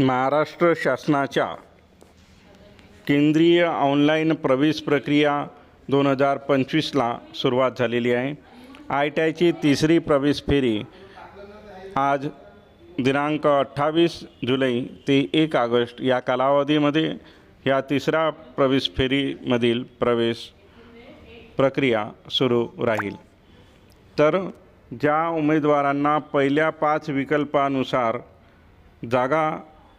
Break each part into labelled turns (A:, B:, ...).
A: महाराष्ट्र शासनाच्या केंद्रीय ऑनलाईन प्रवेश प्रक्रिया दोन हजार पंचवीसला सुरुवात झालेली आहे. आय टी आयची तिसरी प्रवेश फेरी आज दिनांक अठ्ठावीस जुलै ते एक ऑगस्ट या कालावधीमध्ये या तिसऱ्या प्रवेश फेरीमधील प्रवेश प्रक्रिया सुरू राहील. तर ज्या उमेदवारांना पहिल्या पाच विकल्पानुसार जागा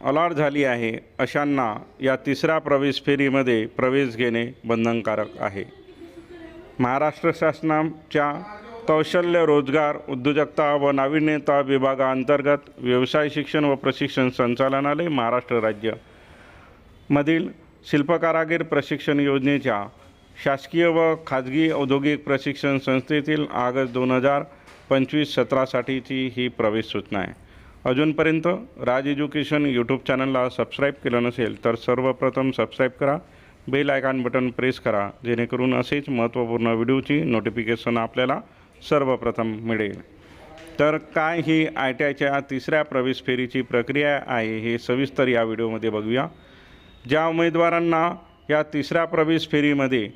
A: अलाट झाली आहे अशांना या तिसऱ्या प्रवेश फेरीमध्ये प्रवेश घेणे बंधनकारक आहे. महाराष्ट्र शासनाच्या कौशल्य रोजगार उद्योजकता व नाविन्यता विभागाअंतर्गत व्यवसाय शिक्षण व प्रशिक्षण संचालनालय महाराष्ट्र राज्य. मधील शिल्पकारागीर प्रशिक्षण योजनेच्या शासकीय व खाजगी औद्योगिक प्रशिक्षण संस्थेतील ऑगस्ट दोन हजार पंचवीस सतरासाठीची ही प्रवेश सूचना आहे. अजूनपर्यंत राज एज्युकेशन यूट्यूब चॅनलला सबस्क्राईब केलं नसेल तर सर्वप्रथम सबस्क्राईब करा बेल आयकॉन बटन प्रेस करा जेणेकरून असेच महत्त्वपूर्ण व्हिडिओची नोटिफिकेशन आपल्याला सर्वप्रथम मिळेल. तर काय ही आय टी आयच्या तिसऱ्या प्रवेश फेरीची प्रक्रिया आहे हे सविस्तर या व्हिडिओमध्ये बघूया. ज्या उमेदवारांना या तिसऱ्या प्रवेश फेरीमध्ये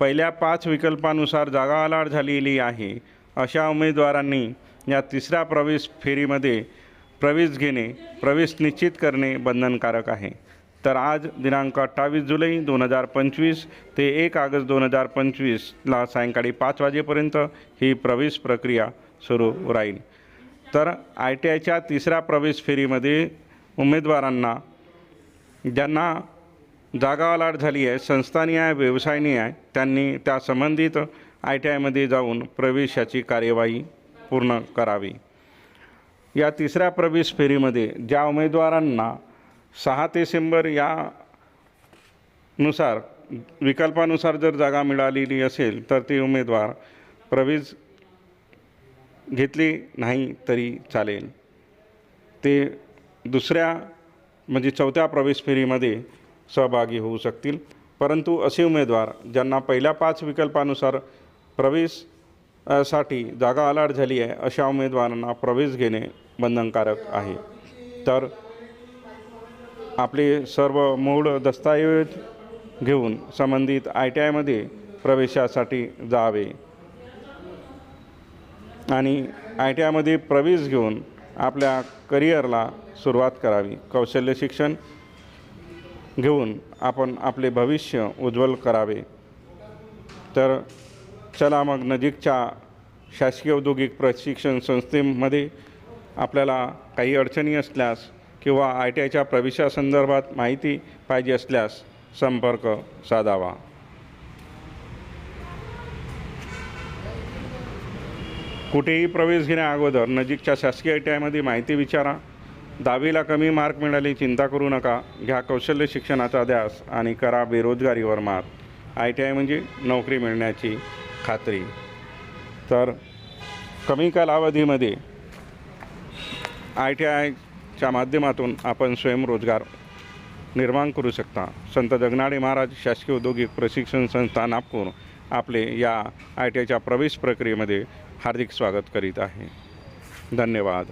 A: पहिल्या पाच विकल्पानुसार जागा अलाट झालेली आहे अशा उमेदवारांनी या तिसऱ्या प्रवेश फेरीमध्ये प्रवेश घेणे प्रवेश निश्चित करणे बंधनकारक आहे. तर आज दिनांक अठ्ठावीस जुलै दोन हजार पंचवीस ते एक ऑगस्ट दोन हजार पंचवीसला सायंकाळी पाच वाजेपर्यंत ही प्रवेश प्रक्रिया सुरू राहील. तर आय टी आयच्या तिसऱ्या प्रवेश फेरीमध्ये उमेदवारांना ज्यांना जागा अलाट झाली आहे संस्थानी आहे व्यवसायनी आहे त्यांनी त्या संबंधित आय टी आयमध्ये जाऊन प्रवेशाची कार्यवाही पूर्ण करावी. या तिसऱ्या प्रवेश फेरीमध्ये ज्या उमेदवारांना सहा डिसेंबर यानुसार विकल्पानुसार जर जागा मिळालेली असेल तर ते उमेदवार प्रवेश घेतली नाही तरी चालेल. ते दुसऱ्या म्हणजे चौथ्या प्रवेश फेरीमध्ये सहभागी होऊ शकतील. परंतु असे उमेदवार ज्यांना पहिल्या पाच विकल्पानुसार प्रवेशसाठी जागा अलाट झाली आहे अशा उमेदवारांना प्रवेश घेणे बंधनकारक आहे. तर आपले सर्व मूळ दस्तऐवज घेऊन संबंधित आय टी आयमध्ये प्रवेशासाठी जावे आणि आय टी आयमध्ये प्रवेश घेऊन आपल्या करिअरला सुरुवात करावी. कौशल्य शिक्षण घेऊन आपण आपले भविष्य उज्ज्वल करावे. तर चला मग नजीकच्या शासकीय औद्योगिक प्रशिक्षण संस्थेमध्ये आपल्याला काही अडचणी असल्यास किंवा आय टी आयच्या प्रवेशासंदर्भात माहिती पाहिजे असल्यास संपर्क साधावा. कुठेही प्रवेश घेण्याअगोदर नजीकच्या शासकीय आय टी आयमध्ये माहिती विचारा. दहावीला कमी मार्क मिळाले चिंता करू नका. घ्या कौशल्य शिक्षणाचा ध्यास आणि करा बेरोजगारीवर मात. आय टी आय म्हणजे नोकरी मिळण्याची खात्री. तर कमी कालावधीमध्ये आय टी आयच्या माध्यमातून आपण स्वयंरोजगार निर्माण करू शकता. संत जगनाडे महाराज शासकीय औद्योगिक प्रशिक्षण संस्था नागपूर आपले या आय टी आयच्या प्रवेश प्रक्रियेमध्ये हार्दिक स्वागत करीत आहे. धन्यवाद.